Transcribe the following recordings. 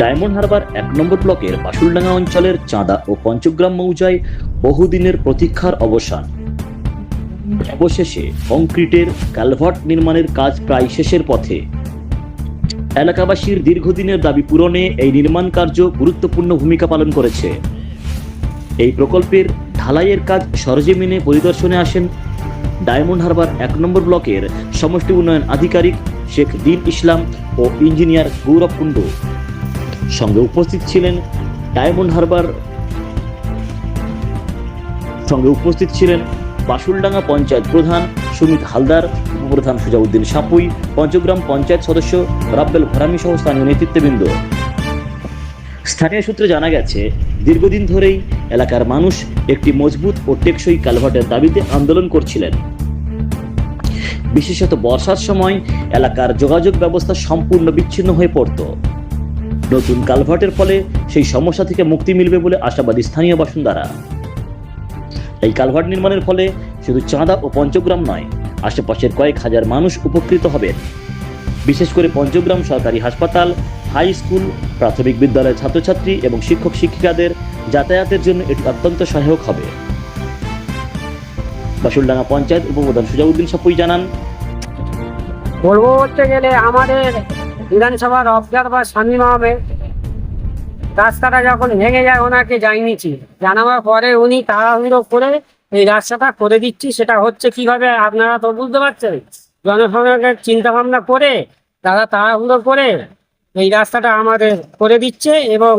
Diamond Harbour এক নম্বর ব্লকের বাসুলডাঙ্গা অঞ্চলের চাঁদা ও পঞ্চগ্রাম মৌজায় বহুদিনের প্রতীক্ষার অবসান। অবশেষে কংক্রিটের ক্যালভার্ট নির্মাণের কাজ প্রায় শেষের পথে। এলাকাবাসীর দীর্ঘদিনের দাবি পূরণে এই নির্মাণ কার্য গুরুত্বপূর্ণ ভূমিকা পালন করেছে। এই প্রকল্পের ঢালাইয়ের কাজ সরজমিনে পরিদর্শনে আসেন ডায়মন্ড হারবার এক নম্বর ব্লকের সমষ্টি উন্নয়ন আধিকারিক শেখ দিন ইসলাম ও ইঞ্জিনিয়ার গৌরব কুণ্ডু। সঙ্গে উপস্থিত ছিলেন ডায়মন্ড হারবার। সঙ্গে উপস্থিত ছিলেন বাসুলডাঙ্গা পঞ্চায়েত প্রধান সুমিত হালদার, উপপ্রধান সুজাউদ্দিন সাপুই, পঞ্চগ্রাম পঞ্চায়েত সদস্য রাব্বেল ঘরামি সহ স্থানীয় নেতৃত্ববৃন্দ। স্থানীয় সূত্রে জানা গেছে, দীর্ঘদিন ধরেই এলাকার মানুষ একটি মজবুত ও টেকসই কালভার্টের দাবিতে আন্দোলন করছিলেন। বিশেষত বর্ষার সময় এলাকার যোগাযোগ ব্যবস্থা সম্পূর্ণ বিচ্ছিন্ন হয়ে পড়ত। নতুন কালভার্টের ফলে সেই সমস্যা থেকে মুক্তি মিলবে বলে আশাবাদী স্থানীয় বাসিন্দারা। এই কালভার্ট নির্মাণের ফলে শুধু চাঁদা ও পঞ্চগ্রাম নয়, আশেপাশের কয়েক হাজার মানুষ উপকৃত হবেন। বিশেষ করে পঞ্চগ্রাম সরকারি হাসপাতাল, হাই স্কুল, প্রাথমিক বিদ্যালয়ের ছাত্রছাত্রী এবং শিক্ষক শিক্ষিকাদের যাতায়াতের জন্য এটি অত্যন্ত সহায়ক হবে। বাসুলডাঙ্গা পঞ্চায়েত উপপ্রধান সুজাউদ্দিন সাপুই জানান, বলব বলতে গেলে আমাদের বিধানসভার অবজার বা স্বামী মাহমেদ রাস্তাটা যখন ভেঙে যায়, ওনাকে জানিয়েছি জানাবার পরে উনি তাড়াহুড়ো করে এই রাস্তাটা করে দিচ্ছি, সেটা হচ্ছে কীভাবে আপনারা তো বুঝতে পারছেন? জনসাধারণের চিন্তা ভাবনা করে তারা তাড়াহুড়ো করে এই রাস্তাটা আমাদের করে দিচ্ছে এবং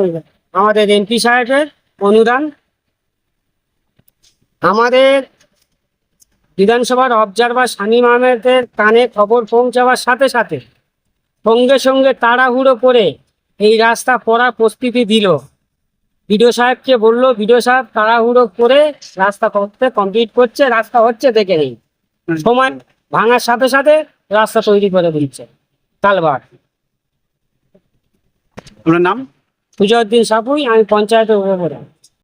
আমাদের এমপি সাহেবের অনুদান, আমাদের বিধানসভার অবজারভার শামীম আহমেদের কানে খবর পৌঁছাবার সাথে সাথে সঙ্গে সঙ্গে তাড়াহুড়ো করে এই রাস্তা পড়ার প্রস্তুতি দিল। বিডিও সাহেবকে বলল বিডিও সাহেব তাড়াহুড়ো করে রাস্তা করতে কমপ্লিট করছে রাস্তা হচ্ছে দেখে নেই সময় ভাঙার সাথে সাথে রাস্তা তৈরি করে দিচ্ছে। কালবার আপনার নাম? সুজাউদ্দিন সাপুই আমি পঞ্চায়েতের উপপ্রধান